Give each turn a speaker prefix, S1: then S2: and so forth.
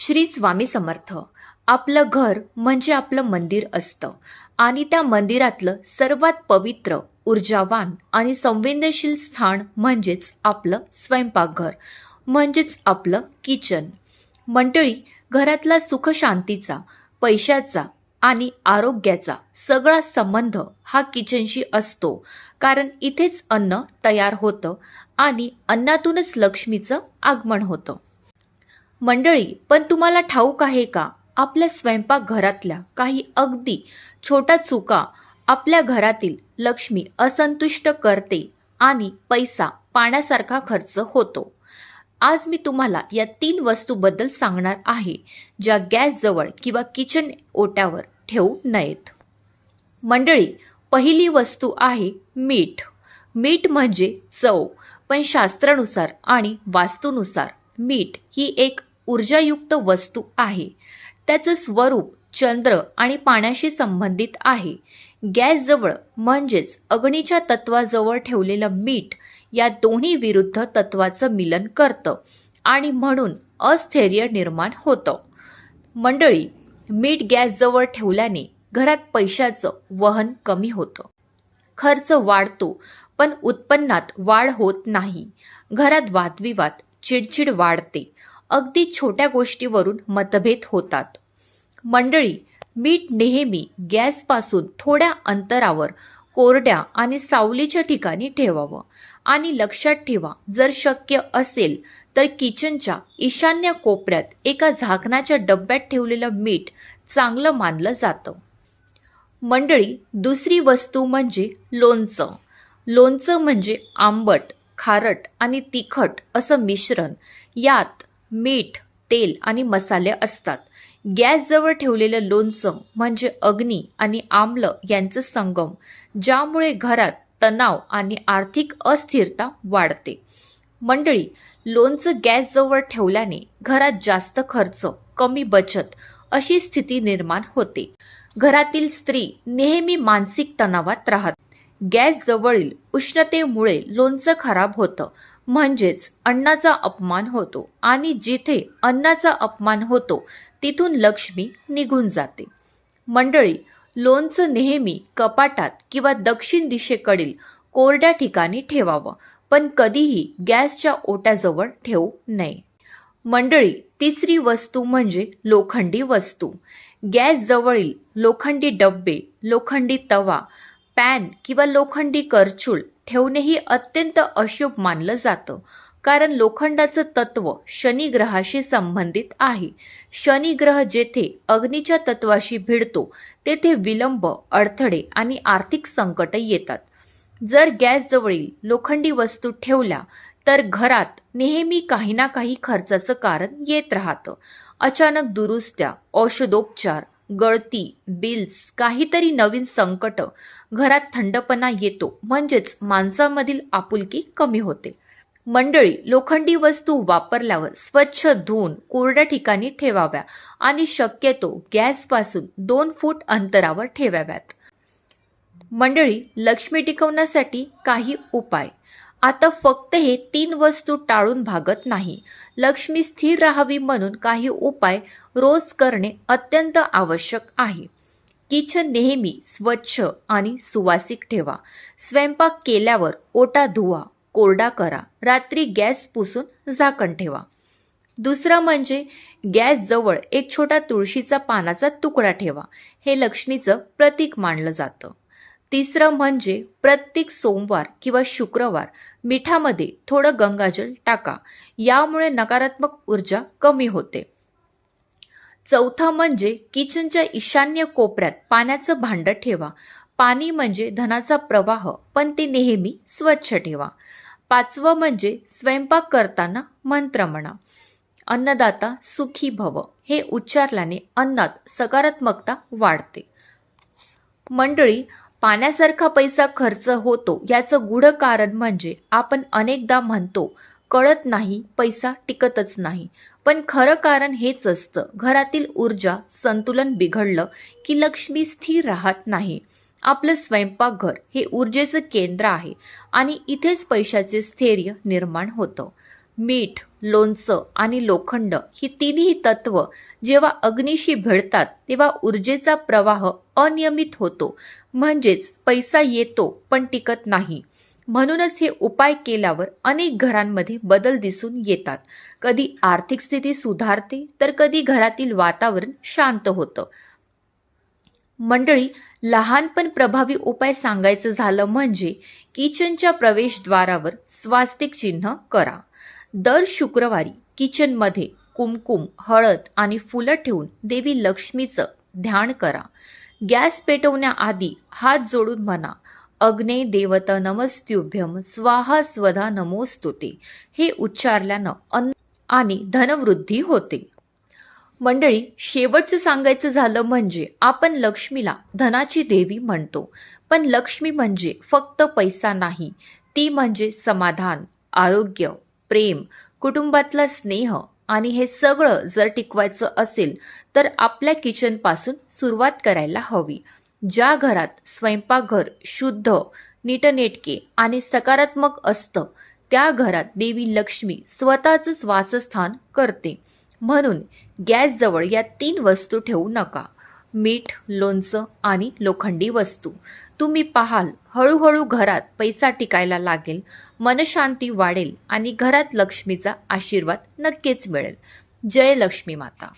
S1: श्री स्वामी समर्थ. आपलं घर म्हणजे आपलं मंदिर असतं. आणि त्या मंदिरातलं सर्वात पवित्र ऊर्जावान आणि संवेदनशील स्थान म्हणजेच आपलं स्वयंपाकघर म्हणजेच आपलं किचन. मंडळी घरातला सुखशांतीचा पैशाचा आणि आरोग्याचा सगळा संबंध हा किचनशी असतो. कारण इथेच अन्न तयार होतं आणि अन्नातूनच लक्ष्मीचं आगमन होतं. मंडळी पण तुम्हाला ठाऊक आहे का? आपल्या स्वयंपाकघरातल्या काही अगदी छोट्या चुका आपल्या घरातील लक्ष्मी असंतुष्ट करते आणि पैसा पाण्यासारखा खर्च होतो. आज मी तुम्हाला या तीन वस्तूबद्दल सांगणार आहे ज्या गॅसजवळ किंवा किचन ओट्यावर ठेवू नयेत. मंडळी पहिली वस्तू आहे मीठ. मीठ म्हणजे चव पण शास्त्रानुसार आणि वास्तूनुसार मीठ ही एक ऊर्जायुक्त वस्तू आहे. त्याचं स्वरूप चंद्र आणि पाण्याशी संबंधित आहे. गॅसजवळ म्हणजेच अग्नीच्या तत्वाजवळ ठेवलेलं मीठ या दोन्ही विरुद्ध तत्वाचं मिलन करतं आणि म्हणून अस्थैर्य निर्माण होतं. मंडळी मीठ गॅसजवळ ठेवल्याने घरात पैशाचं वहन कमी होतं. खर्च वाढतो पण उत्पन्नात वाढ होत नाही. घरात वादविवाद चिडचिड वाढते. अगदी छोट्या गोष्टीवरून मतभेद होतात. मंडळी मीठ नेहमी गॅसपासून थोड्या अंतरावर कोरड्या आणि सावलीच्या ठिकाणी ठेवावं. आणि लक्षात ठेवा जर शक्य असेल तर किचनच्या ईशान्य कोपऱ्यात एका झाकणाच्या डब्यात ठेवलेलं मीठ चांगलं मानलं जातं. मंडळी दुसरी वस्तू म्हणजे लोणचं. लोणचं म्हणजे आंबट खारट आणि तिखट असं मिश्रण. यात मीठ तेल आणि मसाले असतात. गॅसजवळ ठेवलेलं लोणचं म्हणजे अग्नी आणि आम्ल यांचं संगम ज्यामुळे घरात तणाव आणि आर्थिक अस्थिरता वाढते. मंडळी लोणचं गॅसजवळ ठेवल्याने घरात जास्त खर्च कमी बचत अशी स्थिती निर्माण होते. घरातील स्त्री नेहमी मानसिक तणावात राहत. गॅस जवळील उष्णतेमुळे लोणचं खराब होतं म्हणजेच अन्नाचा अपमान होतो आणि जिथे अन्नाचा अपमान होतो तिथून लक्ष्मी निघून जाते. मंडळी लोणचं नेहमी कपाटात किंवा दक्षिण दिशेकडील कोरड्या ठिकाणी ठेवावं पण कधीही गॅसच्या ओट्याजवळ ठेवू नये. मंडळी तिसरी वस्तू म्हणजे लोखंडी वस्तू. गॅसजवळील लोखंडी डब्बे लोखंडी तवा पॅन किंवा लोखंडी करचूल ठेवणेही अत्यंत अशुभ मानलं जातं. कारण लोखंडाचं तत्व शनिग्रहाशी संबंधित आहे. शनिग्रह जेथे अग्नीच्या तत्वाशी भिडतो तेथे विलंब अडथळे आणि आर्थिक संकट येतात. जर गॅसजवळील लोखंडी वस्तू ठेवल्या तर घरात नेहमी काही ना काही खर्चाचं कारण येत राहतं. अचानक दुरुस्त्या औषधोपचार गळती बिल्स काहीतरी नवीन संकट घरात थंडपणा येतो. म्हणजेच माणसामधील आपुलकी कमी होते. मंडळी लोखंडी वस्तू वापरल्यावर स्वच्छ धुवून कोरड्या ठिकाणी ठेवाव्या आणि शक्यतो गॅसपासून दोन फूट अंतरावर ठेवाव्यात. मंडळी लक्ष्मी टिकवण्यासाठी काही उपाय. आता फक्त हे तीन वस्तू टाळून भागत नाही. लक्ष्मी स्थिर राहावी म्हणून काही उपाय रोज करणे अत्यंत आवश्यक आहे. किचन नेहमी स्वच्छ आणि सुवासिक ठेवा. स्वयंपाक केल्यावर ओटा धुवा कोरडा करा रात्री गॅस पुसून झाकण ठेवा. दुसरं म्हणजे गॅसजवळ एक छोटा तुळशीचा पानाचा तुकडा ठेवा. हे लक्ष्मीचं प्रतीक मानलं जातं. तिसरं म्हणजे प्रत्येक सोमवार किंवा शुक्रवार मिठामध्ये थोडं गंगाजल टाका. यामुळे नकारात्मक ऊर्जा कमी होते. चौथं म्हणजे किचनच्या ईशान्य कोपऱ्यात पाण्याचं भांडं ठेवा. पाणी म्हणजे धनाचा प्रवाह पण ते नेहमी स्वच्छ ठेवा. पाचवं म्हणजे स्वयंपाक करताना मंत्र म्हणा. अन्नदाता सुखी भव हे उच्चारल्याने अन्नात सकारात्मकता वाढते. मंडळी पाण्यासारखा पैसा खर्च होतो याचं गूढ कारण म्हणजे आपण अनेकदा म्हणतो कळत नाही पैसा टिकतच नाही. पण खरं कारण हेच असतं घरातील ऊर्जा संतुलन बिघडलं की लक्ष्मी स्थिर राहत नाही. आपलं स्वयंपाकघर हे ऊर्जेचं केंद्र आहे आणि इथेच पैशाचे स्थैर्य निर्माण होतं. मीठ लोणचं आणि लोखंड ही तिन्ही तत्व जेव्हा अग्निशी भिडतात तेव्हा ऊर्जेचा प्रवाह अनियमित होतो. म्हणजेच पैसा येतो पण टिकत नाही. म्हणूनच हे उपाय केल्यावर अनेक घरांमध्ये बदल दिसून येतात. कधी आर्थिक स्थिती सुधारते तर कधी घरातील वातावरण शांत होतं. मंडळी लहान पण प्रभावी उपाय सांगायचं झालं म्हणजे किचनच्या प्रवेशद्वारावर स्वास्तिक चिन्ह करा. दर शुक्रवारी किचनमध्ये कुमकुम हळद आणि फुलं ठेवून देवी लक्ष्मीचं ध्यान करा. गॅस पेटवण्याआधी हात जोडून म्हणा अग्ने देवत नमस्तुभ्यम स्वाहा स्वधा नमोस्तुते. हे उच्चारल्यानं अन्न आणि धनवृद्धी होते. मंडळी शेवटचं सांगायचं झालं म्हणजे आपण लक्ष्मीला धनाची देवी म्हणतो. पण लक्ष्मी म्हणजे फक्त पैसा नाही ती म्हणजे समाधान आरोग्य. प्रेम कुटुंबातला स्नेह आणि हे सगळं जर टिकवायचं असेल तर आपल्या किचनपासून सुरुवात करायला हवी. ज्या घरात स्वयंपाकघर शुद्ध नीटनेटके आणि सकारात्मक असतं त्या घरात देवी लक्ष्मी स्वतःचंच वासस्थान करते. म्हणून गॅसजवळ या तीन वस्तू ठेवू नका. मीठ लोणचं आणि लोखंडी वस्तू. तुम्ही पाहाल हळूहळू घरात पैसा टिकायला लागेल मनशांती वाढेल आणि घरात लक्ष्मीचा आशीर्वाद नक्कीच मिळेल. जय लक्ष्मी माता.